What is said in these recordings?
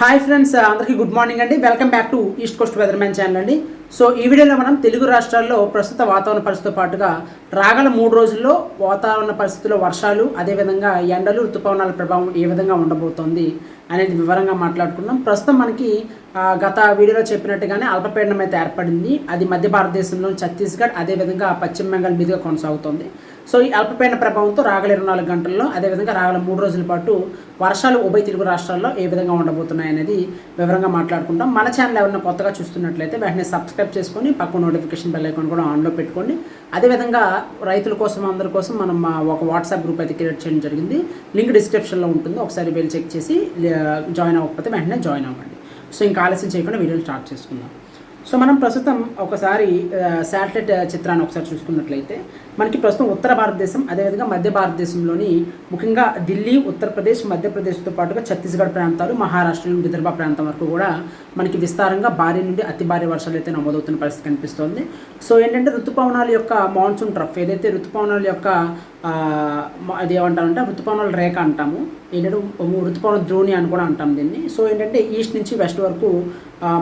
Hi friends అందరికీ good morning అండి. Welcome back to east coast weather man channel అండి. So ఈ వీడియోలో మనం తెలుగు రాష్ట్రాల్లో ప్రస్తుత వాతావరణ పరిస్థితితో పాటుగా రాగల మూడు రోజుల్లో వాతావరణ పరిస్థితుల్లో వర్షాలు అదేవిధంగా ఎండలు ఋతుపవనాల ప్రభావం ఏ విధంగా ఉండబోతోంది అనేది వివరంగా మాట్లాడుకున్నాం. ప్రస్తుతం మనకి గత వీడియోలో చెప్పినట్టుగానే అల్పపీడనం అయితే ఏర్పడింది. అది మధ్య భారతదేశంలో ఛత్తీస్గఢ్ అదేవిధంగా పశ్చిమ బెంగాల్ మీదుగా కొనసాగుతోంది. సో ఈ అల్పపీడన ప్రభావంతో రాగల ఇరవై నాలుగు గంటల్లో అదేవిధంగా రాగల మూడు రోజుల పాటు వర్షాలు ఉభయ తెలుగు రాష్ట్రాల్లో ఏ విధంగా ఉండబోతున్నాయి అనేది వివరంగా మాట్లాడుకుంటాం. మన ఛానల్ ఎవరైనా కొత్తగా చూస్తున్నట్లయితే వెంటనే సబ్స్క్రైబ్ చేసుకొని పక్క నోటిఫికేషన్ బెల్ ఐకాన్ కూడా ఆన్లో పెట్టుకోండి. అదేవిధంగా రైతుల కోసం అందరి కోసం మనం మా ఒక వాట్సాప్ గ్రూప్ అయితే క్రియేట్ చేయడం జరిగింది. లింక్ డిస్క్రిప్షన్లో ఉంటుంది. ఒకసారి వెళ్ళి చెక్ చేసి జాయిన్ అవ్వకపోతే వెంటనే జాయిన్ అవ్వండి. సో ఇంకా ఆలస్యం చేయకుండా వీడియోని స్టార్ట్ చేసుకుందాం. సో మనం ప్రస్తుతం ఒకసారి శాటిలైట్ చిత్రాన్ని ఒకసారి చూసుకున్నట్లయితే మనకి ప్రస్తుతం ఉత్తర భారతదేశం అదేవిధంగా మధ్య భారతదేశంలోని ముఖ్యంగా ఢిల్లీ ఉత్తరప్రదేశ్ మధ్యప్రదేశ్తో పాటుగా ఛత్తీస్గఢ్ ప్రాంతాలు మహారాష్ట్ర నుండి విదర్భ ప్రాంతం వరకు కూడా మనకి విస్తారంగా భారీ నుండి అతి భారీ వర్షాలు అయితే నమోదవుతున్న పరిస్థితి కనిపిస్తోంది. సో ఏంటంటే ఋతుపవనాల యొక్క మాన్సూన్ ట్రఫ్ ఏదైతే ఋతుపవనాల యొక్క అది ఏమంటారంటే ఋతుపవనాల రేఖ అంటాము ఏంటంటే ఋతుపవన ద్రోణి అని కూడా అంటాం దీన్ని. సో ఏంటంటే ఈస్ట్ నుంచి వెస్ట్ వరకు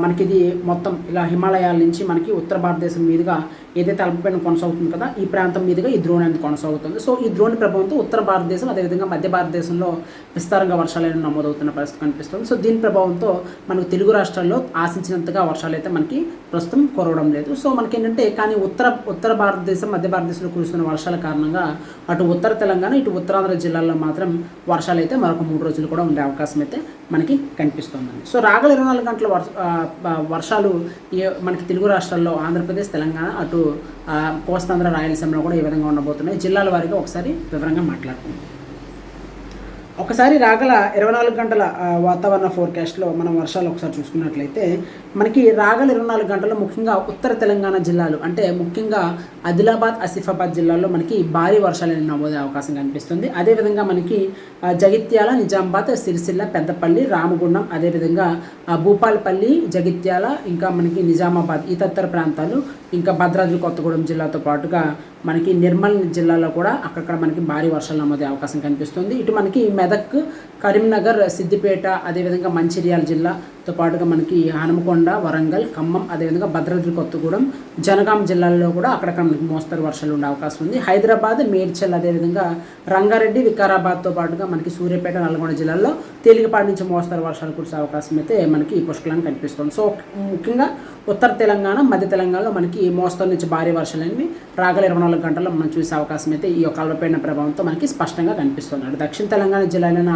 మనకి ఇది మొత్తం ఇలా హిమాలయాల నుంచి మనకి ఉత్తర భారతదేశం మీదుగా ఏదైతే అల్పపీడనం కొనసాగుతుంది కదా ఈ ప్రాంతం మీదుగా ఈ ద్రోణి అనేది కొనసాగుతుంది. సో ఈ ద్రోణి ప్రభావంతో ఉత్తర భారతదేశం అదేవిధంగా మధ్య భారతదేశంలో విస్తారంగా వర్షాలు అనేవి నమోదవుతున్న పరిస్థితి కనిపిస్తుంది. సో దీని ప్రభావంతో మనకు తెలుగు రాష్ట్రాల్లో ఆశించినంతగా వర్షాలు అయితే మనకి ప్రస్తుతం కురవడం లేదు. సో మనకి ఏంటంటే కానీ ఉత్తర ఉత్తర భారతదేశం మధ్య భారతదేశంలో కురుస్తున్న వర్షాల కారణంగా అటు ఉత్తర తెలంగాణ ఇటు ఉత్తరాంధ్ర జిల్లాల్లో మాత్రం వర్షాలు అయితే మరొక మూడు రోజులు కూడా ఉండే అవకాశం అయితే మనకి కనిపిస్తుందండి. సో రాగల ఇరవై నాలుగు గంటల వర్ష వర్షాలు మనకి తెలుగు రాష్ట్రాల్లో ఆంధ్రప్రదేశ్ తెలంగాణ అటు కోస్తాంధ్ర రాయలసీమలో కూడా ఈ విధంగా ఉండబోతున్నాయి. జిల్లాల వారికి ఒకసారి వివరంగా మాట్లాడుకుందాం. ఒకసారి రాగల ఇరవై నాలుగు గంటల వాతావరణ ఫోర్కాస్ట్లో మనం వర్షాలు ఒకసారి చూసుకున్నట్లయితే మనకి రాగల ఇరవై నాలుగు గంటల్లో ముఖ్యంగా ఉత్తర తెలంగాణ జిల్లాలు అంటే ముఖ్యంగా ఆదిలాబాద్ ఆసిఫాబాద్ జిల్లాల్లో మనకి భారీ వర్షాలు నమోదే అవకాశం కనిపిస్తుంది. అదేవిధంగా మనకి జగిత్యాల నిజామాబాద్ సిరిసిల్ల పెద్దపల్లి రామగుండం అదేవిధంగా భూపాలపల్లి జగిత్యాల ఇంకా మనకి నిజామాబాద్ ఈ తదితర ప్రాంతాలు ఇంకా భద్రాద్రి కొత్తగూడెం జిల్లాతో పాటుగా మనకి నిర్మల్ జిల్లాలో కూడా అక్కడక్కడ మనకి భారీ వర్షాలు నమోదే అవకాశం కనిపిస్తుంది. ఇటు మనకి మెదక్ కరీంనగర్ సిద్దిపేట అదేవిధంగా మంచిర్యాల జిల్లాతో పాటుగా మనకి హనుమకొండ వరంగల్ ఖమ్మం అదేవిధంగా భద్రాద్రి కొత్తగూడెం జనగాం జిల్లాల్లో కూడా అక్కడక్కడ మనకి మోస్తరు వర్షాలు ఉండే అవకాశం ఉంది. హైదరాబాద్ మేడ్చల్ అదేవిధంగా రంగారెడ్డి వికారాబాద్తో పాటుగా మనకి సూర్యాపేట నల్గొండ జిల్లాల్లో తేలికపాటి నుంచి మోస్తరు వర్షాలు కురిసే అవకాశం అయితే మనకి పుష్కలం కనిపిస్తుంది. సో ముఖ్యంగా ఉత్తర తెలంగాణ మధ్య తెలంగాణలో మనకి మోస్తరు నుంచి భారీ వర్షాలు అనేవి రాగల ఇరవై నాలుగు గంటల్లో మనం చూసే అవకాశం అయితే ఈ యొక్క అల్పపీడన ప్రభావంతో మనకి స్పష్టంగా కనిపిస్తుంది దక్షిణ తెలంగాణ జిల్లాలైన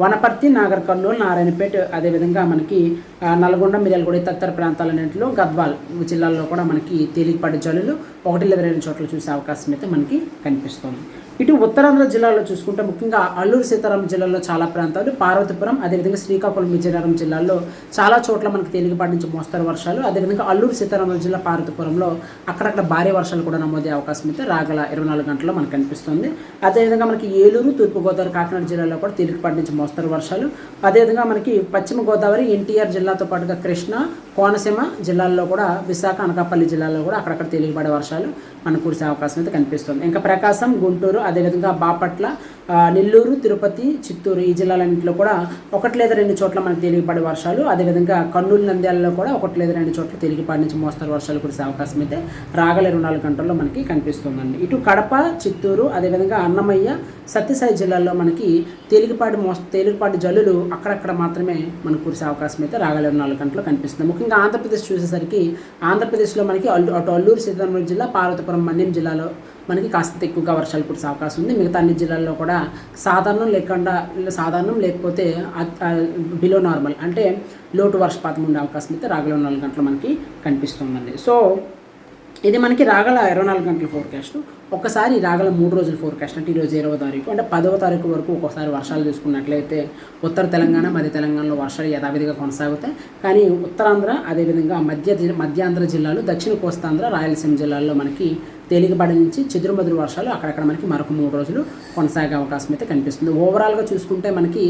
వనపర్తి నాగర్ కర్నూలు నారాయణపేట అదేవిధంగా మనకి నల్గొండ మిర్యాలగూడ తదితర ప్రాంతాలన్నింటిలో గద్వాల్ జిల్లాల్లో కూడా మనకి తేలికపాటి జల్లులు ఒకటి లేదా రెండు చోట్ల చూసే అవకాశం అయితే మనకి కనిపిస్తుంది. ఇటు ఉత్తరాంధ్ర జిల్లాలో చూసుకుంటే ముఖ్యంగా అల్లూరు సీతారాం జిల్లాలో చాలా ప్రాంతాలు పార్వతీపురం అదేవిధంగా శ్రీకాకుళం విజయనగరం జిల్లాల్లో చాలా చోట్ల మనకి తేలికపాటి నుంచి మోస్తరు వర్షాలు అదేవిధంగా అల్లూరు సీతారాం జిల్లా పార్వతీపురంలో అక్కడక్కడ భారీ వర్షాలు కూడా నమోదే అవకాశం అయితే రాగల ఇరవై నాలుగు గంటల్లో మనకు కనిపిస్తుంది. అదేవిధంగా మనకి ఏలూరు తూర్పుగోదావరి కాకినాడ జిల్లాలో కూడా తేలికపాటి నుంచి మోస్తరు వర్షాలు. అదేవిధంగా మనకి పశ్చిమ గోదావరి ఎన్టీఆర్ జిల్లాతో పాటుగా కృష్ణ కోనసీమ జిల్లాల్లో కూడా విశాఖ అనకాపల్లి జిల్లాల్లో కూడా అక్కడక్కడ తేలికపడే వర్షాలు మనకు కురిసే అవకాశం అయితే కనిపిస్తుంది. ఇంకా ప్రకాశం గుంటూరు అదేవిధంగా బాపట్ల నెల్లూరు తిరుపతి చిత్తూరు ఈ జిల్లాలన్నింటిలో కూడా ఒకటి లేదా రెండు చోట్ల మనకు తేలికపడే వర్షాలు. అదేవిధంగా కర్నూలు నంద్యాలలో కూడా ఒకటి లేదా రెండు చోట్ల తేలికపాటి నుంచి మోస్తరు వర్షాలు కురిసే అవకాశం అయితే రాగల ఇరవై నాలుగు గంటల్లో మనకి కనిపిస్తుందండి. ఇటు కడప చిత్తూరు అదేవిధంగా అన్నమయ్య సత్యసాయి జిల్లాలో మనకి తేలికపాటి మోస్ తేలికపాటి జల్లులు అక్కడక్కడ మాత్రమే మనకు కురిసే అవకాశం అయితే రాగల నాలుగు గంటలు కనిపిస్తుంది. ముఖ్యంగా ఆంధ్రప్రదేశ్ చూసేసరికి ఆంధ్రప్రదేశ్లో మనకి అల్లు అటు అల్లూరు సీతారామరాజు జిల్లా పార్వతీపురం మన్యం జిల్లాలో మనకి కాస్త ఎక్కువగా వర్షాలు కురిసే అవకాశం ఉంది. మిగతా అన్ని జిల్లాల్లో కూడా సాధారణం లేకుండా సాధారణం లేకపోతే బిలో నార్మల్ అంటే లోటు వర్షపాతం ఉండే అవకాశం అయితే రాగల నాలుగు గంటలు మనకి కనిపిస్తుందండి. సో ఇది మనకి రాగల ఇరవై నాలుగు గంటల ఫోర్కాస్ట్ ఒక్కసారి రాగల మూడు రోజుల ఫోర్కాస్ట్ అంటే ఈరోజు ఇరవై తారీఖు. అంటే పదవ తారీఖు వరకు ఒక్కోసారి వర్షాలు తీసుకున్నట్లయితే ఉత్తర తెలంగాణ మధ్య తెలంగాణలో వర్షాలు యథావిధిగా కొనసాగుతాయి. కానీ ఉత్తరాంధ్ర అదేవిధంగా మధ్య మధ్యాంధ్ర జిల్లాలు దక్షిణ కోస్తాంధ్ర రాయలసీమ జిల్లాల్లో మనకి తేలికపాటి నుంచి చెదురుమదురు వర్షాలు అక్కడక్కడ మనకి మరొక మూడు రోజులు కొనసాగే అవకాశం అయితే కనిపిస్తుంది. ఓవరాల్గా చూసుకుంటే మనకి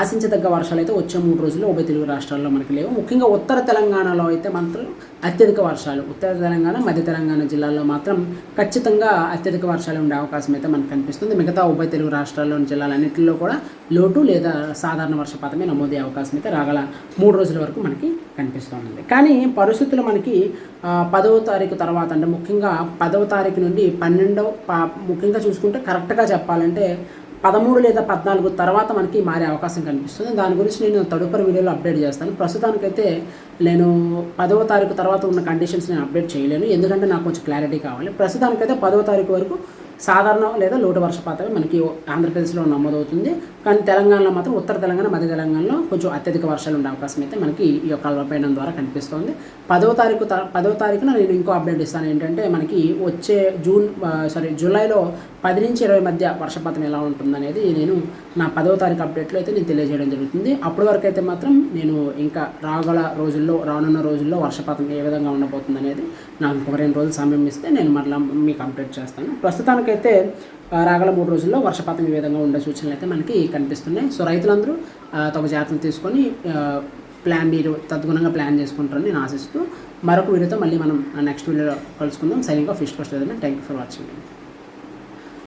ఆశించదగ్గ వర్షాలు అయితే వచ్చే మూడు రోజులు ఉభయ తెలుగు రాష్ట్రాల్లో మనకి లేవు. ముఖ్యంగా ఉత్తర తెలంగాణలో అయితే మాత్రం అత్యధిక వర్షాలు ఉత్తర తెలంగాణ మధ్య తెలంగాణ జిల్లాల్లో మాత్రం ఖచ్చితంగా అత్యధిక వర్షాలు ఉండే అవకాశం అయితే మనకు కనిపిస్తుంది. మిగతా ఉభయ తెలుగు రాష్ట్రాల్లోని జిల్లాలన్నింటిలో కూడా లోటు లేదా సాధారణ వర్షపాతమే నమోదయ్యే అవకాశం అయితే రాగల మూడు రోజుల వరకు మనకి కనిపిస్తుంది. కానీ పరిస్థితులు మనకి పదవ తారీఖు తర్వాత అంటే ముఖ్యంగా పదవ తారీఖు నుండి పన్నెండవ ముఖ్యంగా చూసుకుంటే కరెక్ట్గా చెప్పాలంటే పదమూడు లేదా పద్నాలుగు తర్వాత మనకి మారే అవకాశం కనిపిస్తుంది. దాని గురించి నేను తదుపరి వీడియోలో అప్డేట్ చేస్తాను. ప్రస్తుతానికైతే నేను పదవ తారీఖు తర్వాత ఉన్న కండిషన్స్ నేను అప్డేట్ చేయలేను. ఎందుకంటే నాకు కొంచెం క్లారిటీ కావాలి. ప్రస్తుతానికైతే పదవ తారీఖు వరకు సాధారణ లేదా లోటు వర్షపాతమే మనకి ఆంధ్రప్రదేశ్లో నమోదవుతుంది. కానీ తెలంగాణలో మాత్రం ఉత్తర తెలంగాణ మధ్య తెలంగాణలో కొంచెం అత్యధిక వర్షాలు ఉండే అవకాశం అయితే మనకి ఈ యొక్క అల్పపీడనం ద్వారా కనిపిస్తోంది. పదవ తారీఖు త- పదవ తారీఖున నేను ఇంకో అప్డేట్ ఇస్తాను. ఏంటంటే మనకి వచ్చే జూన్ సారీ జూలైలో పది నుంచి ఇరవై మధ్య వర్షపాతం ఎలా ఉంటుందనేది నేను నా పదవ తారీఖు అప్డేట్లో అయితే నేను తెలియజేయడం జరుగుతుంది. అప్పటి వరకు అయితే మాత్రం నేను ఇంకా రాగల రోజుల్లో రానున్న రోజుల్లో వర్షపాతం ఏ విధంగా ఉండబోతుంది అనేది నాకు ఒక రెండు రోజులు సమయం ఇస్తే నేను మరలా మీకు అప్డేట్ చేస్తాను. ప్రస్తుతానికి అయితే రాగల మూడు రోజుల్లో వర్షపాతం ఈ విధంగా ఉండే సూచనలు అయితే మనకి కనిపిస్తున్నాయి. సో రైతులందరూ ఆ, తగు జాగ్రత్తలు తీసుకొని ప్లాన్ మీరు తద్గుణంగా ప్లాన్ చేసుకుంటారని నేను ఆశిస్తూ మరొక వీడియోతో మళ్ళీ మనం నెక్స్ట్ వీడియోలో కలుసుకుందాం. Signing off fish coast thank you for watching.